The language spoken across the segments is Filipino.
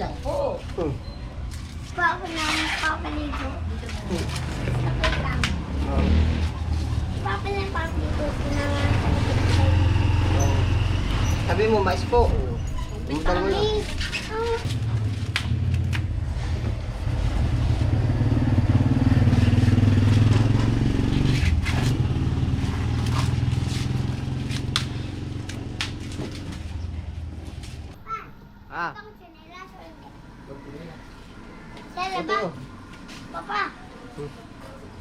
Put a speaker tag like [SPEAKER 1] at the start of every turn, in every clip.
[SPEAKER 1] lang po.
[SPEAKER 2] Hmm.
[SPEAKER 3] Pa ako ng papaligo.
[SPEAKER 2] Hmm.
[SPEAKER 3] Sakit lang.
[SPEAKER 2] Oh.
[SPEAKER 3] Papa ng papaligo. Pinangan sa likod sa'yo.
[SPEAKER 2] Oh. Sabi mo, mais po. Tumuntal mo lang.
[SPEAKER 3] Mami. Oh.
[SPEAKER 2] Ah.
[SPEAKER 3] Itong tsinelas.
[SPEAKER 2] Ito
[SPEAKER 3] Sala ba?
[SPEAKER 2] yun.
[SPEAKER 3] Papa.
[SPEAKER 2] Hmm.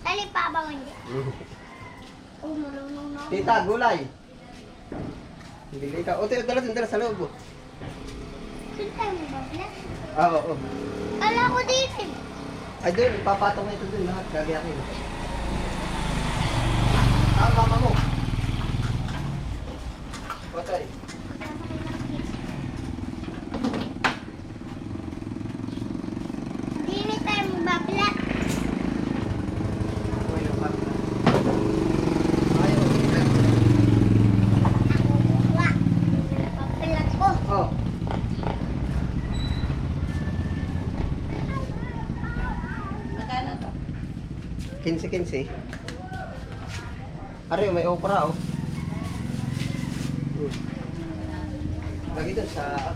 [SPEAKER 3] Sali pa ba hindi?
[SPEAKER 2] Hmm.
[SPEAKER 3] Oh, marunong na. ako.
[SPEAKER 2] Tita, gulay. Bili ka. O, tayo, dala dala sa loob.
[SPEAKER 3] tayo mo ba? Blas?
[SPEAKER 2] Ah, oo. oo.
[SPEAKER 3] Kala ko dito.
[SPEAKER 2] Ay, doon, papatong na ito doon lahat. Gagayakin. Ah, mama mo. Patay.
[SPEAKER 3] Hindi na tayo magbablat.
[SPEAKER 2] Okay lang, mama. Ayaw, okay.
[SPEAKER 3] Wa. Papalat ko.
[SPEAKER 2] Oh.
[SPEAKER 1] Magkano to?
[SPEAKER 2] 15-15. Ari, may okra, oh. Hmm. Lagi doon sa...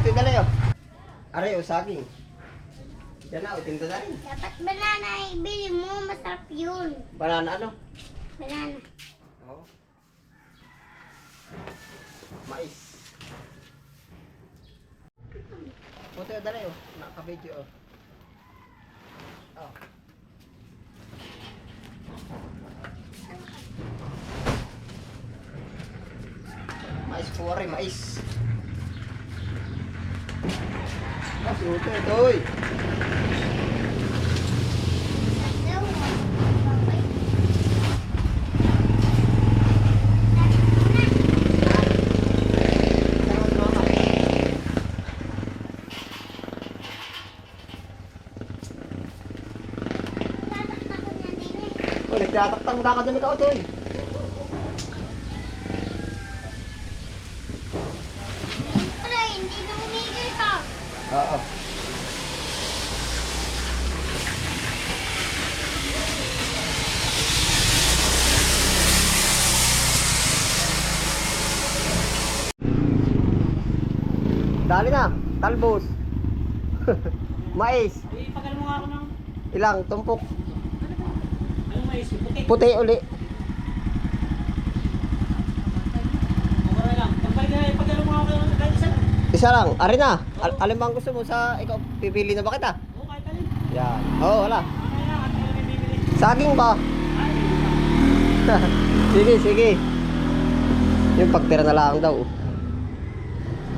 [SPEAKER 2] Ito dala yun. Ari, oh, saging. Yan na, oh, tinda na rin.
[SPEAKER 3] Dapat banana ibili mo. Masarap yun.
[SPEAKER 2] Banana ano?
[SPEAKER 3] Banana.
[SPEAKER 2] Oo. Mais. Puto yung dala yun. Naka-video, oh. Oh. Mais po rin, mais. Ah, puto ito, oy.
[SPEAKER 3] Daw. Okay.
[SPEAKER 2] Sarap mama.
[SPEAKER 3] Tataktak ko niya din eh.
[SPEAKER 2] Nagtataktak na ka doon ikaw, Toy.
[SPEAKER 3] Aray, hindi na umigil ka.
[SPEAKER 2] Oo. Dali na, talbos. Mais,
[SPEAKER 1] Ipagal mo nga ako ng...
[SPEAKER 2] ilang tumpok.
[SPEAKER 1] Anong mais? Puti.
[SPEAKER 2] Puti uli.
[SPEAKER 1] Okay lang. Pagbalik na, ipagal mo nga ako ng kahit isa.
[SPEAKER 2] Lang, ari na. Al alin ba ang gusto mo sa ikaw pipili na ba kita?
[SPEAKER 1] Oo, kahit alin.
[SPEAKER 2] Yan. Oo, oh, wala. Saging ba? Sige, sige. Yung pagtira na lang daw.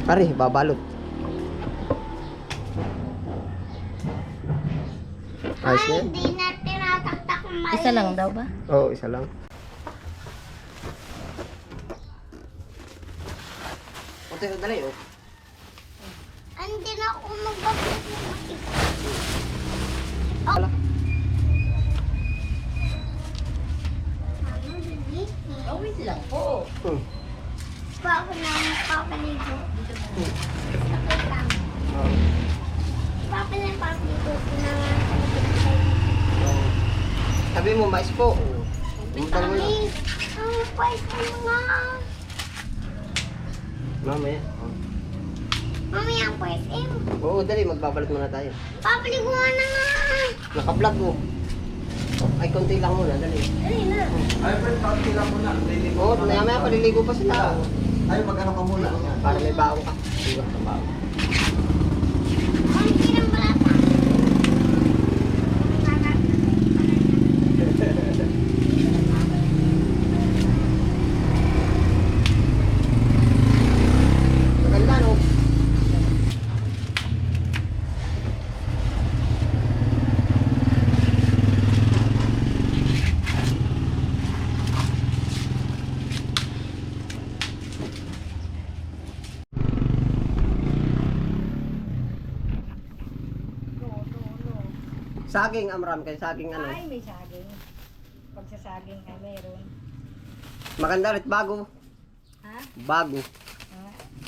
[SPEAKER 2] Ari, babalot. Ayos na
[SPEAKER 3] Ay, hindi na.
[SPEAKER 1] Isa lang daw ba?
[SPEAKER 2] Oo, isa lang. O, tayo, dali, oh.
[SPEAKER 3] Hindi na ako magbablat ng hindi.
[SPEAKER 1] Oh, wait lang po.
[SPEAKER 2] Hmm.
[SPEAKER 3] Pa ako ng papaligo.
[SPEAKER 2] Hmm.
[SPEAKER 3] Sakit lang.
[SPEAKER 2] Oo.
[SPEAKER 3] Papa ng papaligo. Pinangan sa likod sa'yo.
[SPEAKER 2] Oo. Sabi mo, mais po. Oo. Tumuntal mo.
[SPEAKER 3] Mami. Ang pwede mo nga.
[SPEAKER 2] Mamaya.
[SPEAKER 3] Mami, ang pwede mo.
[SPEAKER 2] Oo, dali, magbabalot muna tayo.
[SPEAKER 3] Papaligo nga na nga.
[SPEAKER 2] Naka-vlog mo. Ay, konti lang muna, dali.
[SPEAKER 3] Dali na.
[SPEAKER 4] Ay, friend, konti lang muna. Liligo
[SPEAKER 2] Oo,
[SPEAKER 4] ka
[SPEAKER 2] maya
[SPEAKER 4] na.
[SPEAKER 2] maya paliligo pa sila.
[SPEAKER 4] Ay, mag-ano ka muna.
[SPEAKER 2] Para may baon ka. Iwas ng baon.
[SPEAKER 3] Konti ng balata.
[SPEAKER 2] Maganda, no? Saging amram kay saging ano.
[SPEAKER 5] Ay, may saging. Pag sa saging ay meron.
[SPEAKER 2] Maganda ulit, bago.
[SPEAKER 5] Ha?
[SPEAKER 2] Bago.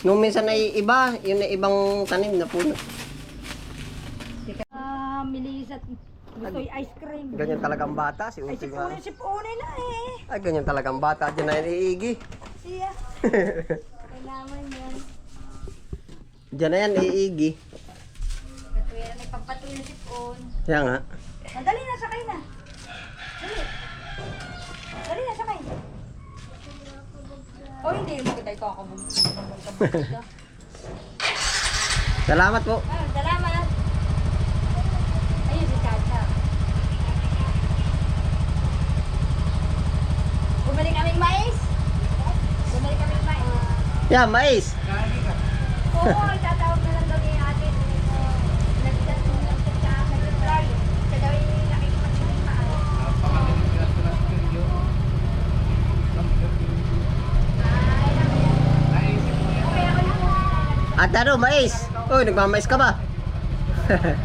[SPEAKER 2] Nung minsan ay iba, yun ay ibang tanim na puno.
[SPEAKER 5] Ah, milis at gusto yung ice cream.
[SPEAKER 2] Ganyan talagang bata, si
[SPEAKER 5] Ay,
[SPEAKER 2] Uti nga.
[SPEAKER 5] sipunin, sipunin na eh.
[SPEAKER 2] Ay, ganyan talagang bata, dyan na iigi.
[SPEAKER 5] Siya. Kailangan yan.
[SPEAKER 2] Dyan na yan, iigi.
[SPEAKER 5] Katuya na ipagpatuloy na sipon.
[SPEAKER 2] Kaya nga.
[SPEAKER 5] Madali na, sakay na. Dali. Dali na, sakay. O hindi, maganda ikaw ako.
[SPEAKER 2] Salamat po.
[SPEAKER 5] Ah, salamat. Ayun si Chacha. Bumalik kaming mais. Bumalik kaming mais.
[SPEAKER 2] Yeah, mais.
[SPEAKER 5] Oo, tatawag na lang daw ni ate. Nag-chat mo lang siya, nag-reply. Siya daw yung nakikipagsalita. Okay, ako
[SPEAKER 2] ano, mais. Uy, nagmamais ka ba?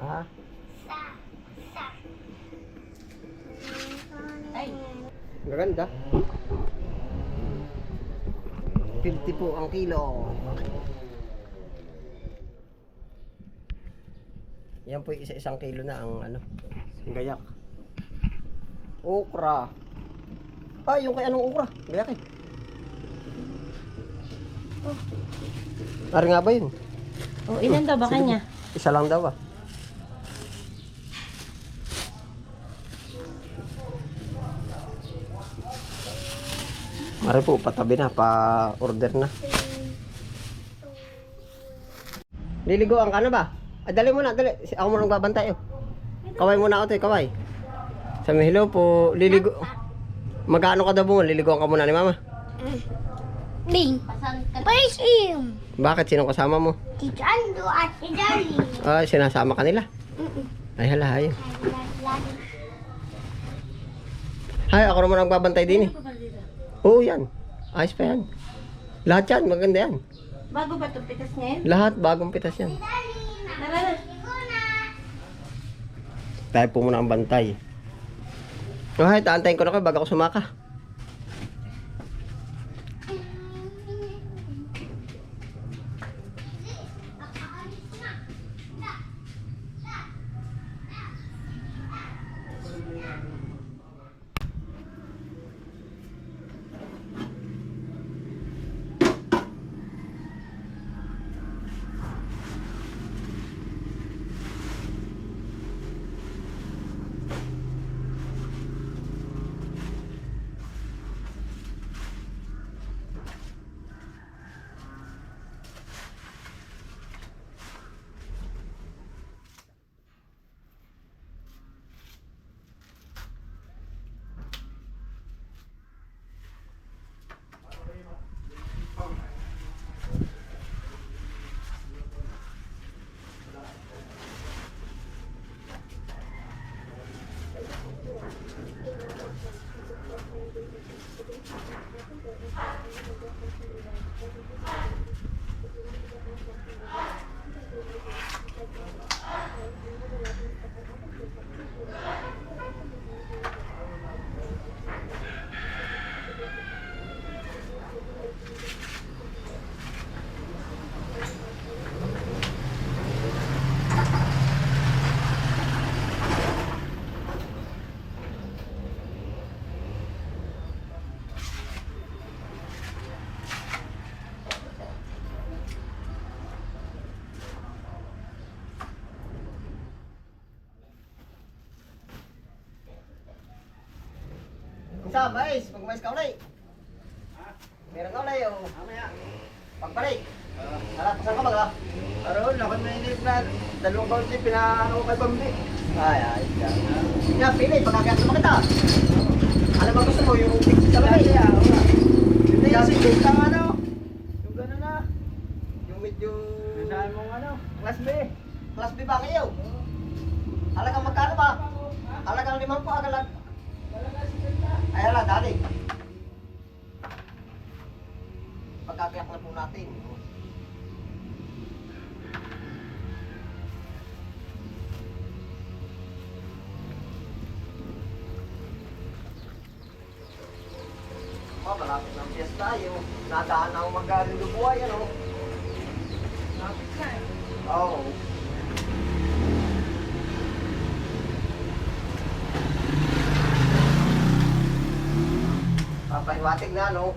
[SPEAKER 2] ah,
[SPEAKER 5] Ay,
[SPEAKER 2] maganda. 50 po ang kilo. Yan po yung isa-isang kilo na ang ano, ang gayak. Okra. Ah, yung kay anong okra? Gayak eh. Oh. Ari nga ba yun?
[SPEAKER 3] Oh, ilan daw ba kanya?
[SPEAKER 2] Isa lang daw ah. Mari po, patabi na, pa-order na. Liliguan ka na ba? Ah, dali mo na, dali. Ako muna nagbabantay oh. Kaway muna ako to, kaway. Sabi, hello po, liligo. Magkano ka daw mo? Liliguan ka muna ni mama.
[SPEAKER 5] Ding. Praise him.
[SPEAKER 2] Bakit? Sino kasama mo?
[SPEAKER 5] Si Chando at si Darlie.
[SPEAKER 2] Ah, sinasama ka nila. Ay, hala, ayun. Hay, ako naman ang babantay din eh. Oo, yan. Ayos pa yan. Lahat yan, maganda yan.
[SPEAKER 3] Bago ba ito pitas ngayon?
[SPEAKER 2] Lahat bagong pitas yan.
[SPEAKER 3] Tara,
[SPEAKER 2] Tayo po muna ang bantay. Oh, hay, taantayin ko na kayo bago ako sumaka. Isa, mais. Mag-mais ka ulit. Meron ka ulit, oh. Mamaya. Pagbalik. Hala, saan ka ba?
[SPEAKER 6] Aroon, lakad na inip na. Dalawang kaunti, pinaano ko kay Bambi.
[SPEAKER 2] Ay, ay, yan. Yan, pili. Pagkakiyat naman kita. Ano ba gusto mo? Yung big sa lamay?
[SPEAKER 6] Hindi kasi yung tang ano. Yung gano'n na.
[SPEAKER 2] Yung medyo...
[SPEAKER 6] Saan mong ano? Class B.
[SPEAKER 2] Plus B ba ngayon? Halagang magkano ba? Halagang limang po, kaya lang, dali. Na po natin. Oh, malapit ng piyes tayo. Nadaan ang magaling lubuhay, ano?
[SPEAKER 1] Malapit na. Eh.
[SPEAKER 2] Oo. Oh. Papahiwatig na, no?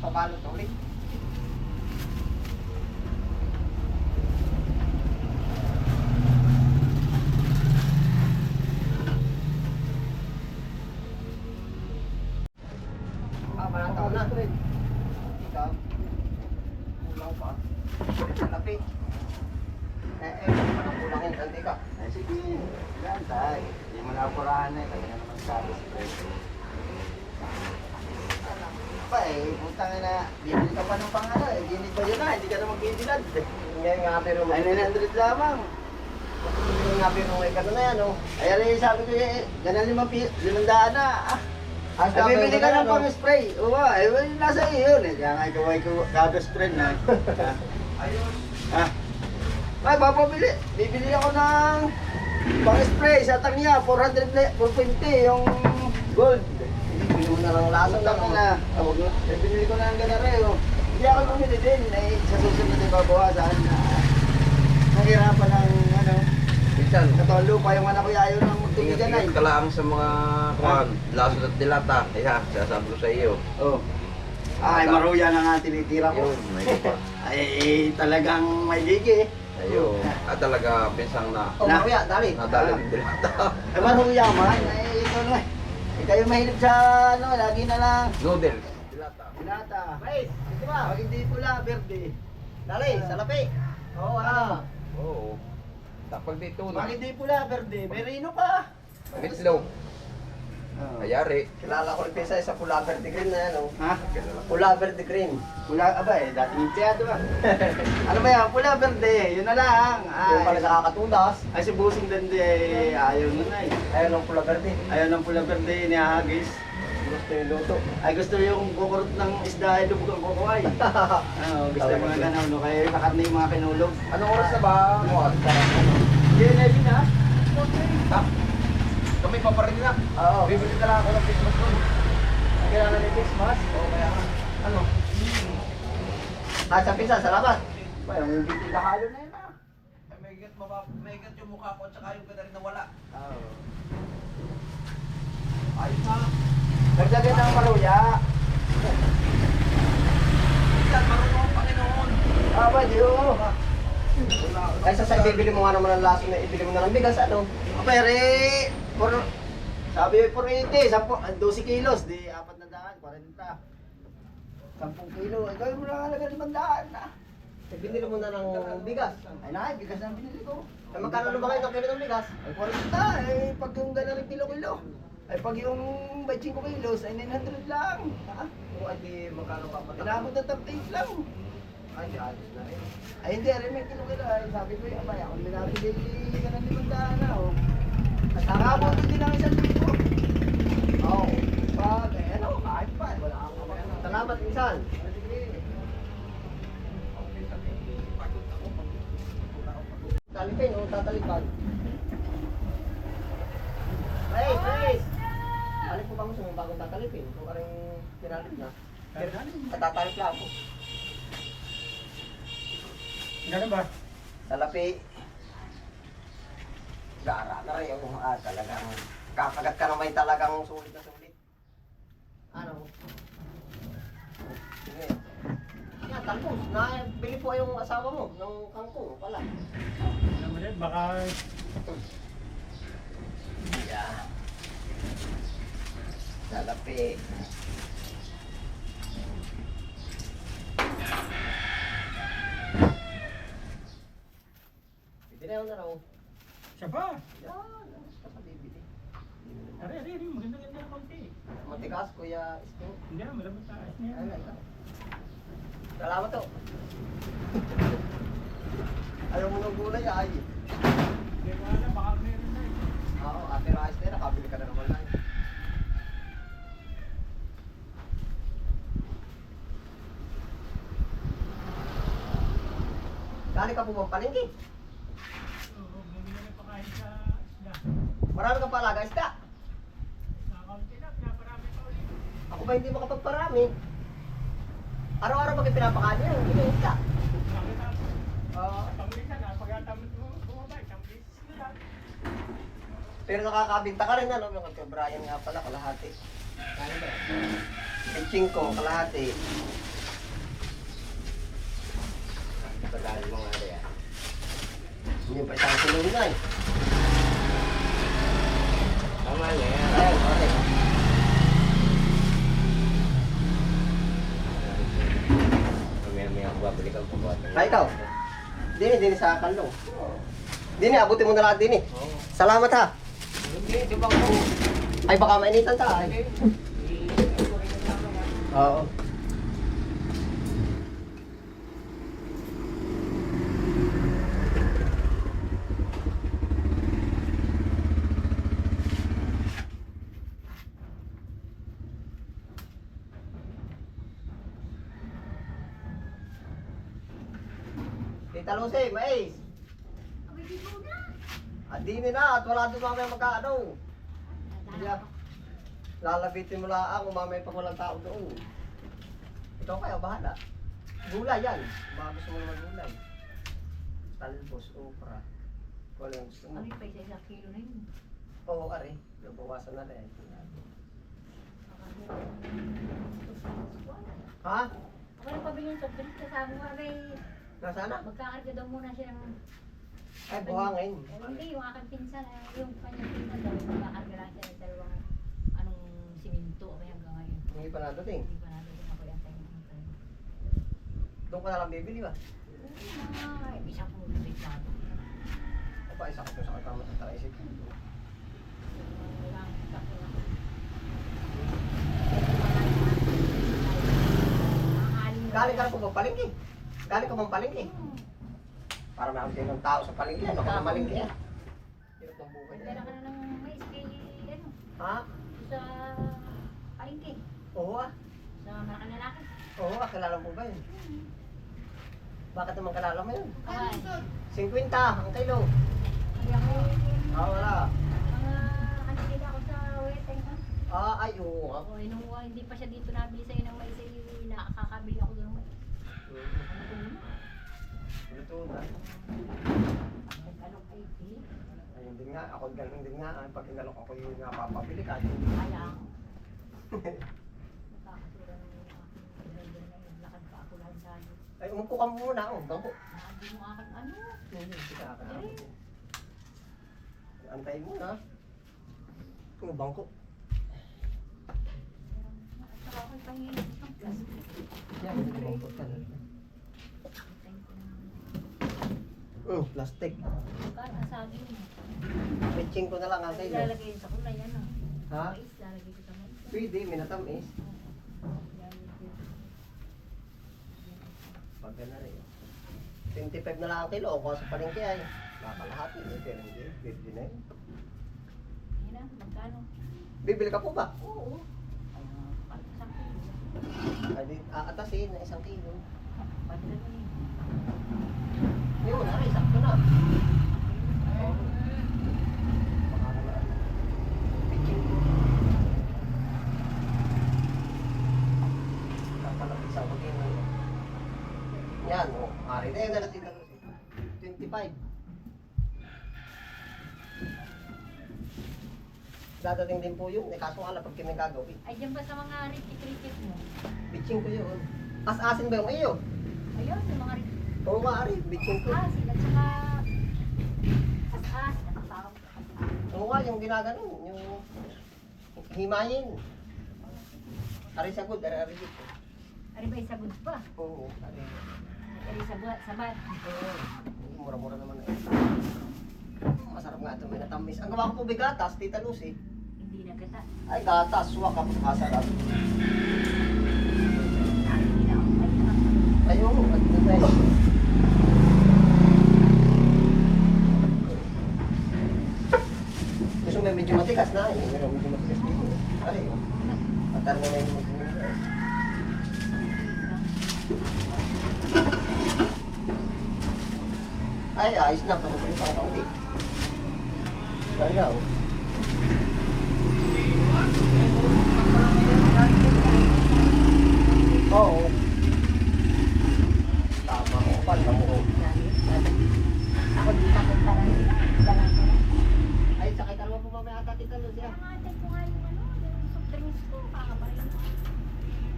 [SPEAKER 2] Ano ito ipabalot ulit? Ah, manataw na. Ikaw. Kulang pa. Lapit. Eh, eh, parang kulangin. Sandi ka.
[SPEAKER 6] Ay, sige. Yan, tay. Hindi mo na apurahan eh. Kaya naman sabi sa preso. Pa eh, na. Bibili ka pa ng pangano eh. Ginig ba yun na? Hindi ka na magbibilad.
[SPEAKER 2] Ngayon nga pero
[SPEAKER 6] Ay, 900 lamang.
[SPEAKER 2] Ngayon nga pero may gano'n na yan, oh.
[SPEAKER 6] Ay, alay, sabi ko eh, ganun limang, pi- limang daan na. Ah,
[SPEAKER 2] Ah,
[SPEAKER 6] Ay, bibili ka ng
[SPEAKER 2] ano?
[SPEAKER 6] pang-spray. Oo, ay, well, nasa iyo yun eh. Kaya nga ikaw ay kaka-spray na. Ayun. Ah. Ay, papabili. Bibili ako ng pang-spray sa Tangya. 400, na- 450 yung gold.
[SPEAKER 2] Mo na ng lasang
[SPEAKER 6] Lasang
[SPEAKER 2] lang,
[SPEAKER 6] na. Ah, wag na. Eh, binili ko na ng ganareo. Hindi ako bumili din. Eh, sa susunod ay babawasan. Ah, Nahirapan ng ano.
[SPEAKER 4] Minsan,
[SPEAKER 6] Katong lupa yung anak ko ayaw ng magtubigan ay.
[SPEAKER 4] ingat-ingat ka lang sa mga kuhan, laso at dilata. Kaya, sasabi ko sa iyo.
[SPEAKER 6] Oh. Ay, maruya na nga tinitira ko.
[SPEAKER 4] Yun, may iba.
[SPEAKER 6] Ay, talagang may ligi.
[SPEAKER 4] Ayun. At talaga, pinsang na.
[SPEAKER 2] Oh, mamaya, dali.
[SPEAKER 4] Nadali ng dilata.
[SPEAKER 6] Ay, maruya man. Ay, ito na. Eh, kayo mahilig sa ano, lagi na lang.
[SPEAKER 4] Noodles. Dilata.
[SPEAKER 6] Pinata.
[SPEAKER 2] Guys, ito ba?
[SPEAKER 6] Pag hindi pula, verde.
[SPEAKER 2] Dali, sa lapi.
[SPEAKER 6] Oo, ano?
[SPEAKER 4] Oo. Tapag dito na.
[SPEAKER 6] Pag hindi pula, verde. Merino pa.
[SPEAKER 4] Meatloaf.
[SPEAKER 6] Oh.
[SPEAKER 4] Ayari.
[SPEAKER 2] Kilala ko rin pisa sa pula verde green na yan, oh.
[SPEAKER 6] Ha?
[SPEAKER 2] Pula verde green.
[SPEAKER 6] Pula, aba eh, dating empleyado ba? ano ba yan? Pula, verde. Yun na lang.
[SPEAKER 2] Yung pala
[SPEAKER 6] Ay,
[SPEAKER 2] nakakatudas.
[SPEAKER 6] ay si Busing Dende, eh, ayaw na na eh.
[SPEAKER 2] Ayun ang pula verde.
[SPEAKER 6] Ayaw ng pula verde, nihahagis.
[SPEAKER 2] Gusto yung luto.
[SPEAKER 6] Ay gusto yung kukurot ng isda ay lubog ang kukuhay. Ano, gusto yung mga ganun, no? Kaya nakat na yung mga kinulog.
[SPEAKER 4] Anong oras na ba? Kuhan?
[SPEAKER 6] Yun, Evan ha?
[SPEAKER 4] Ha? Kami pa pa rin na.
[SPEAKER 2] Oo.
[SPEAKER 4] Bibili na lang ako ng Christmas doon.
[SPEAKER 6] Ang kailangan ni Christmas.
[SPEAKER 4] Oo, kaya. Ano?
[SPEAKER 2] Ah, sa pisa, salamat.
[SPEAKER 6] Ba, yung hindi na halo na yun ah.
[SPEAKER 4] Ay, May mabab- may gat yung mukha ko at saka yung ganda rin nawala.
[SPEAKER 6] Oo.
[SPEAKER 4] Ayos na.
[SPEAKER 6] Nagdagan ng maluya.
[SPEAKER 4] Yan, marunong ang Panginoon.
[SPEAKER 6] Ah, ba, di oo.
[SPEAKER 2] Ay, sa ibibili mo nga naman ng laso na ibili mo na ng bigas, ano?
[SPEAKER 6] Pero, por, sabi ko 480, 10, 12 kilos, di 4 na daan, 40. 10 kilo, ay gawin mo na halaga 5 daan na.
[SPEAKER 2] Ibili mo na ng bigas.
[SPEAKER 6] Ay na, bigas na binili ko.
[SPEAKER 2] Ay, magkano na ba kayo ng kilo ng bigas?
[SPEAKER 6] Ay 40, eh, pag yung gano'n kilo-kilo. Ay pag yung 25 kilos, ay 900 lang. Ha?
[SPEAKER 2] O, ay di magkano pa pa?
[SPEAKER 6] Inabot na 38 lang.
[SPEAKER 2] Ay, ayos na rin.
[SPEAKER 6] Ay hindi, rin may kilo-kilo. Ay sabi ko, abay, ako binabili ka ng limandaan na, oh. At nakabot din ang isang libo.
[SPEAKER 2] Oo.
[SPEAKER 6] Pag, eh, ano, kahit pa, wala akong kapag
[SPEAKER 2] Salamat, insan. Talipin, o tatalipan. Hey, Chris! Alin po ba mo sa mga bagong tatalipin? Kung karing pinalit na. Tatalip lang ako.
[SPEAKER 1] Ganun ba?
[SPEAKER 2] Talapi. Gara na rin yung ah, talagang kakagat ka na may talagang sulit na sulit. Ano? Sige. Yan, talbos. Na, bili po yung asawa mo ng kangkong pala.
[SPEAKER 1] Naman yan, baka...
[SPEAKER 2] Yeah. Talapi.
[SPEAKER 1] Ari, ari, ari, maganda-ganda ng konti.
[SPEAKER 2] Matigas, kuya. Isko.
[SPEAKER 1] Hindi, malabot taas niya.
[SPEAKER 2] Salamat to. Ayaw mo ng gulay ay.
[SPEAKER 1] Hindi ko alam, baka meron na eh.
[SPEAKER 2] Oo, ate rice na nakabili ka na naman lang. Galing ka po bang palengke?
[SPEAKER 1] Oo, bumili na pa kain sa isda.
[SPEAKER 2] Marami kang palaga isda.
[SPEAKER 1] Nakaunti na, pinaparami pa ulit.
[SPEAKER 2] Ako ba hindi makapagparami? Araw-araw bakit pinapakain niya? Hindi
[SPEAKER 1] ang
[SPEAKER 2] Oo. pero nakakabinta ka rin ano, yung kay Brian nga pala, kalahati. Kaya ba? Pitching ko, kalahati.
[SPEAKER 4] Tagal mo nga rin.
[SPEAKER 2] Hindi pa isang kilo na eh.
[SPEAKER 4] Tama yan.
[SPEAKER 2] Ayun, okay.
[SPEAKER 4] Mamaya-maya ako babalik ang pagbuhat.
[SPEAKER 2] Ay, ikaw? Dini, dini sa kanlong. Dini, abutin mo na lahat dini.
[SPEAKER 4] Oo.
[SPEAKER 2] Salamat ha.
[SPEAKER 4] Hindi, di ba ako?
[SPEAKER 2] Ay, baka mainitan ta. Ay. Oo. Lucy, mais.
[SPEAKER 7] Ko na.
[SPEAKER 2] At na, wala doon mamaya magkaano. Yeah. Lalabitin mo lang kung mamaya pa walang tao doon. Ikaw kaya, bahala. Gulay yan. Baka gusto mo naman gulay. Talbos, okra. Wala yung gusto mo.
[SPEAKER 7] Abay, pa isa isang kilo na yun.
[SPEAKER 2] Oo, ari. Bawasan na rin. Ha?
[SPEAKER 7] Ako nang pabili ng soft drink, kasama ko, abay,
[SPEAKER 2] Nasana?
[SPEAKER 7] magkakarga daw muna siya ng...
[SPEAKER 2] Ay, buhangin.
[SPEAKER 7] Eh, hindi, yung aking pinsan, eh, yung kanyang pinsan daw, magkakarga lang siya ng dalawang, anong siminto, abay hanggang ngayon.
[SPEAKER 2] Hindi pa nadating.
[SPEAKER 7] Hindi pa natin ako yung tayo ng tayo.
[SPEAKER 2] Doon ka na lang bibili ba?
[SPEAKER 7] Ay, kong bibig na ito.
[SPEAKER 2] O pa, isa ko sa katama sa tricycle.
[SPEAKER 7] Wala, sakto lang.
[SPEAKER 2] Galing ka na po bang Galing ka bang palengke? Para meron din ng tao sa palengke. Ano ka na malengke yan? Hirap ng buhay yan.
[SPEAKER 7] ka na ng mais kay, ano,
[SPEAKER 2] Ha?
[SPEAKER 7] sa palengke,
[SPEAKER 2] Oo ah.
[SPEAKER 7] sa malaking lalaki.
[SPEAKER 2] Oo ah, kilala mo ba yun? Bakit naman kilala mo yun?
[SPEAKER 7] Ay,
[SPEAKER 2] 50 ang kilo.
[SPEAKER 7] kaya may
[SPEAKER 2] Ah, wala.
[SPEAKER 7] mga ko.
[SPEAKER 2] Ah, ay, oo ah.
[SPEAKER 7] O, nung uh, hindi pa siya dito nabili sa'yo ng mais, eh, nakakabili ako doon ng mais. Ano ko muna?
[SPEAKER 2] Luto na.
[SPEAKER 7] Kay P?
[SPEAKER 2] Ayun din nga, ako ganun din nga. Ay, Pag inalok ako yung napapabili kahit hindi.
[SPEAKER 7] Kaya ako.
[SPEAKER 2] Ay, umupo ka muna. Oh, bangko.
[SPEAKER 7] Naabi mo aking ano.
[SPEAKER 2] Hindi, hindi ka. Antayin mo na. Oh, bangko.
[SPEAKER 7] Saka ako'y pahingin.
[SPEAKER 2] Yan, hindi bangko ka na. Hmm, plastic.
[SPEAKER 7] Kan, mo.
[SPEAKER 2] Pitching ko na lang ang kilo.
[SPEAKER 7] Ilalagay sa kulay, ano?
[SPEAKER 2] Ha?
[SPEAKER 7] Mais, lalagay ko sa mais.
[SPEAKER 2] Pwede, minatamis.
[SPEAKER 7] Lalagay.
[SPEAKER 2] Pag na rin. 25 na lang ang kilo. Kung sa palengke ay, nakalahati. Eh, pero hindi. Bibili na yun.
[SPEAKER 7] Na, magkano?
[SPEAKER 2] Bibili ka po ba?
[SPEAKER 7] Oo. Ay, uh, isang kilo.
[SPEAKER 2] Ay, di, aatasin na isang kilo.
[SPEAKER 7] Padala mo yun.
[SPEAKER 2] Hindi mo na sakto na. Yan, o. Oh. Ari na yun na natin ka 25. Dadating din po yun. Eh, kaso nga lang pag kami gagawin.
[SPEAKER 7] Ay, dyan ba sa mga ritik-ritik mo?
[SPEAKER 2] Pitching ko yun. As-asin ba yung iyo?
[SPEAKER 7] Ayun, sa mga ritik.
[SPEAKER 2] Oo nga, Ari. Pitching ko.
[SPEAKER 7] Asin at saka as-as. Ang tawag ko, as-as.
[SPEAKER 2] Oo nga, yung ginaganon. Yung himayin. Ari sa good, ari ari dito.
[SPEAKER 7] Ari ba isagod pa?
[SPEAKER 2] Oo, ari.
[SPEAKER 7] Ari sa buhat, sa bad.
[SPEAKER 2] Oo. Mura-mura naman na. Masarap nga ito, may natamis. Ang gawa ko po bigatas, Tita Lucy.
[SPEAKER 7] Hindi na
[SPEAKER 2] Ay, gatas, suwak ako sa kasarap. Ay, oo, at ito tayo. Gusto mo medyo matigas na, eh. Meron medyo matigas dito. Ay, oh. Patar na medyo matigas. Ay, ayos na. Pagkakas pa kaunti. Kaya, oh. Oo. Tama ko. Pala mo.
[SPEAKER 7] Ako di pa kung parang dalang ko na.
[SPEAKER 2] Ay, sakay ka naman po mamaya ata tita Lucia.
[SPEAKER 7] Nangatay ko nga yung ano, yung soft drinks ko, kakabarin ko.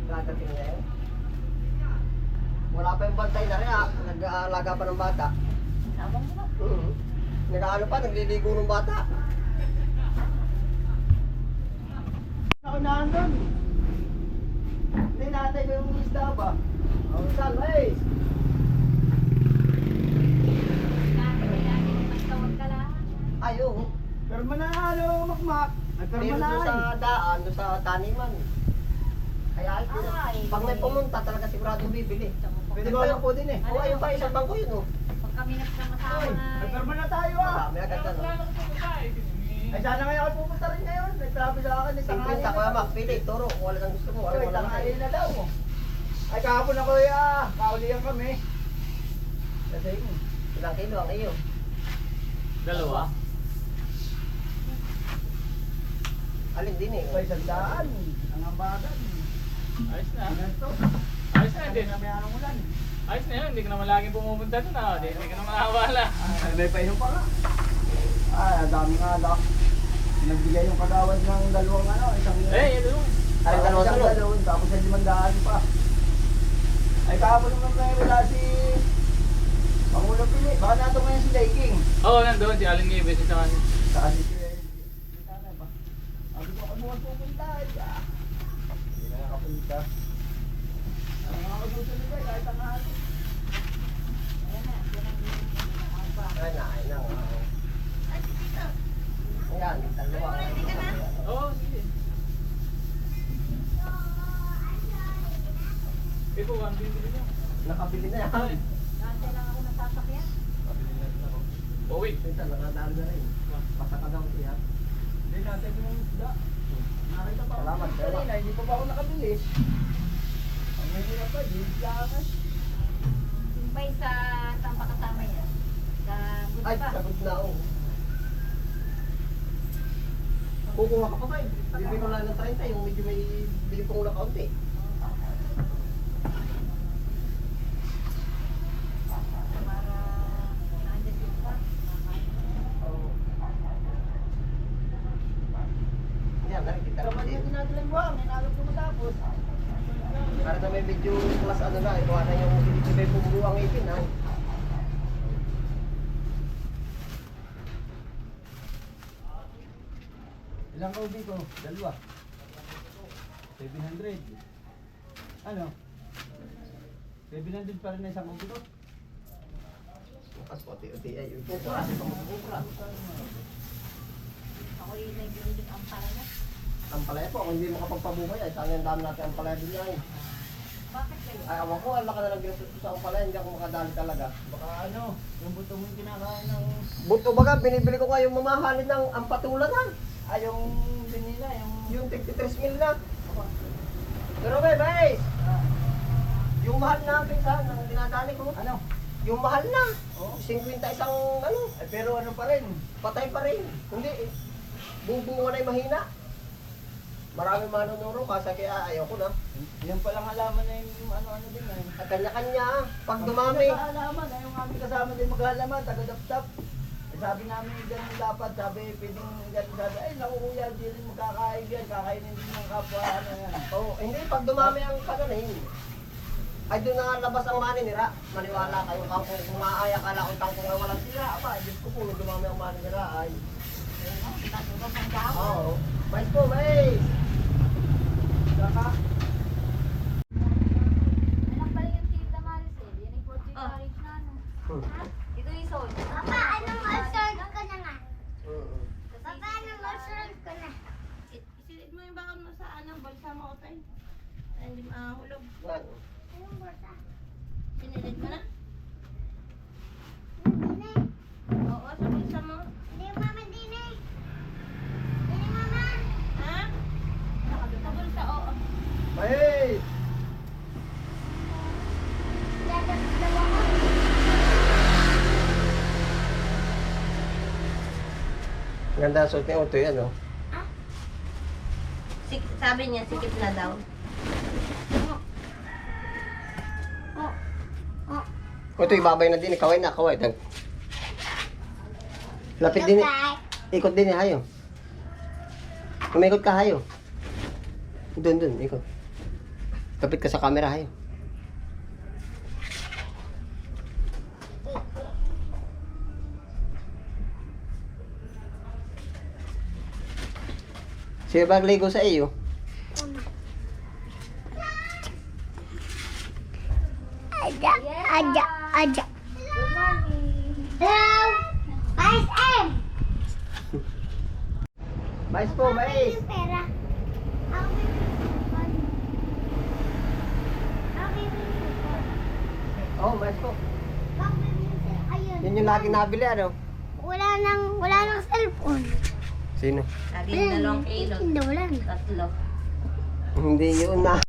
[SPEAKER 2] Dadating na yun. Wala pa yung bantay na rin ah. Nag-aalaga pa ng bata.
[SPEAKER 7] Tawang ba?
[SPEAKER 2] Mm. Nag-ano pa, nagliligo ng bata.
[SPEAKER 6] Ako na andun. Hindi natay ko yung isda ba? Oh, saan, hey!
[SPEAKER 7] Dati may lagi yung magtawag ka lang.
[SPEAKER 2] Ay, oo.
[SPEAKER 6] Pero manalo, makmak. Pero
[SPEAKER 2] doon sa daan, doon sa taniman. Kaya ay,
[SPEAKER 7] Ay.
[SPEAKER 2] pag may pumunta talaga sigurado bibili.
[SPEAKER 6] Pwede ba lang po din eh.
[SPEAKER 2] Oo, ayun pa, isang bangko yun oh.
[SPEAKER 7] Pag kami nagsama-sama
[SPEAKER 6] perma na tayo ah.
[SPEAKER 2] Marami agad ano.
[SPEAKER 6] Ay, sana ngayon ako pupunta rin ngayon. Nagsabi sa akin, isang
[SPEAKER 2] Simpleng tako naman, pili, turo, kung wala nang gusto mo, wala
[SPEAKER 6] Ay,
[SPEAKER 2] wala na.
[SPEAKER 6] na daw. Ay, kahapon ako ah. Kaulihan kami. Kasi yun.
[SPEAKER 2] Ilang kilo ang iyo?
[SPEAKER 1] Dalawa.
[SPEAKER 2] Alin din eh.
[SPEAKER 6] May sandaan. Ang ambagan.
[SPEAKER 1] Ayos na.
[SPEAKER 6] Ganito.
[SPEAKER 1] Ayos na,
[SPEAKER 6] ulan.
[SPEAKER 1] Ayos na yun, hindi ka naman laging pumupunta doon ah. Hindi, hindi ka naman nakawala.
[SPEAKER 6] Ay, may painom pa nga. Ay, ang dami nga alak. Nagbigay yung kagawad ng dalawang ano, isang...
[SPEAKER 1] Eh, yun doon.
[SPEAKER 2] Ay, dalawang sunod.
[SPEAKER 6] galon, tapos ay limandaan pa. Ay, kahapon naman may wala si... Pangulo Pili. Baka nato ngayon si Daiking.
[SPEAKER 1] Oo, oh, nandun. Si Alan Gibbs isa kanya.
[SPEAKER 6] Saan si Kuya? Ka? Sabi ko, ang pupunta? Ay, ah. Hindi na nakapunta.
[SPEAKER 2] Nakabili na yan.
[SPEAKER 7] Dati lang ako nasasakyan.
[SPEAKER 1] Pabili na rin ako. Oh, wait.
[SPEAKER 2] Minsan, nakadaan na rin. Pasaka daw siya.
[SPEAKER 6] Hindi natin yung isda. Nakita pa ako.
[SPEAKER 2] Salamat, salamat.
[SPEAKER 6] Kanina, hindi pa ba ako nakabili? Ang mahirap pa, hindi siyangas.
[SPEAKER 7] Yung ba sa saan pa kasama niya? Sa good
[SPEAKER 2] Ay,
[SPEAKER 7] pa.
[SPEAKER 2] sagot na oh. Kukuha ka pa ba? Bibili ko lang ng 30, yung medyo may bili kong na kaunti.
[SPEAKER 7] Para nandiyan yung pa.
[SPEAKER 2] Oo. Yan, nakikita
[SPEAKER 6] Pero
[SPEAKER 2] naman
[SPEAKER 6] maliit
[SPEAKER 2] din.
[SPEAKER 6] natin ang buwang, hinalog ko matapos.
[SPEAKER 2] Para na may video plus ano na, ito na yung sinibay pong buwang ipin ha.
[SPEAKER 6] Ilang kaubi ko? Dalawa. 700. Ano? 700 pa rin na isang kaubi ko?
[SPEAKER 2] Bukas po, ti-ti ay yung pamukura.
[SPEAKER 7] Ako yung nag-iinit ang palaga.
[SPEAKER 2] Ang palaya po, kung hindi makapagpabuhay ay sana yung dami natin ang palaya din yan.
[SPEAKER 7] Bakit kayo?
[SPEAKER 2] Ay, awan ko, ang laka na lang ginastos ko sa ang palaya, hindi ako makadali talaga.
[SPEAKER 6] Baka ano, yung buto mo yung kinakain ng...
[SPEAKER 2] Buto baga, binibili ko nga yung mamahalin ng ampatulan ha.
[SPEAKER 6] Ah, yung binila, yung...
[SPEAKER 2] Yung 53 mil na. Pero may bay,
[SPEAKER 6] Ah,
[SPEAKER 2] yung mahal na pinsan, ang dinadali ko,
[SPEAKER 6] ano?
[SPEAKER 2] yung mahal na.
[SPEAKER 6] Oh.
[SPEAKER 2] 50 isang ano,
[SPEAKER 6] Eh, pero ano pa rin?
[SPEAKER 2] patay pa rin. Hindi eh. Bubungo na yung mahina. Marami manunuro kasi kaya ayaw ko na.
[SPEAKER 6] Yan palang halaman na yung ano-ano din eh.
[SPEAKER 2] At kanya-kanya, pag dumami.
[SPEAKER 6] Halaman, ay yung aming kasama din maghalaman, taga-daptap. Eh, sabi namin ganun dapat, sabi pwedeng ganun sabi, ay naku kuya, di rin magkakain yan, kakainin din ng kapwa, ano yan.
[SPEAKER 2] Oh, hindi, pag dumami ang kaganin, ay doon na labas ang maninira. Maniwala kayo, kung maaya ka lang kung kangkong na walang sira. Aba, Diyos ko po, nung dumami ang maninira ay. Oo. Mais po, mais!
[SPEAKER 6] Saka,
[SPEAKER 7] Anak pala yung tita Maricel. Yan yung 14 marriage na ano. Ito yung son.
[SPEAKER 3] Papa, anong ulcer ko na nga?
[SPEAKER 2] Mm-mm.
[SPEAKER 3] Papa, anong ulcer ko na?
[SPEAKER 7] Si, si,
[SPEAKER 8] bulsa mo, Otoy. Ay, hindi mahulog.
[SPEAKER 3] Ayun, bata.
[SPEAKER 8] Sinilid mo na? Oo, sa bulsa mo.
[SPEAKER 3] Hindi, mama, dine. Dine, mama.
[SPEAKER 8] Ha? Sa bulsa, oo.
[SPEAKER 2] Hey!
[SPEAKER 3] Dadap daw ako.
[SPEAKER 2] Ganda suot ni Utoy, ano?
[SPEAKER 8] Sik sabi niya, sikip na daw.
[SPEAKER 3] Oh. Oh.
[SPEAKER 2] Utoy, babay na din. Kaway na, kaway. Tag. Lapit din.
[SPEAKER 3] Okay.
[SPEAKER 2] Ikot din eh, hayo. Umikot ka, hayo. Doon, doon, ikot. Kapit ka sa camera, hayo. Sino ba ligo sa iyo?
[SPEAKER 3] Aja, aja, aja. Hello. Vice M.
[SPEAKER 2] Mais po, mais.
[SPEAKER 3] Pera.
[SPEAKER 2] Oh, mais po. Yun yung lagi nabili, ano?
[SPEAKER 3] Wala nang, wala nang cellphone.
[SPEAKER 2] Sino?
[SPEAKER 8] Lagi dalawang kilo.
[SPEAKER 3] Hindi, wala.
[SPEAKER 8] Tatlo.
[SPEAKER 2] Hindi yun na.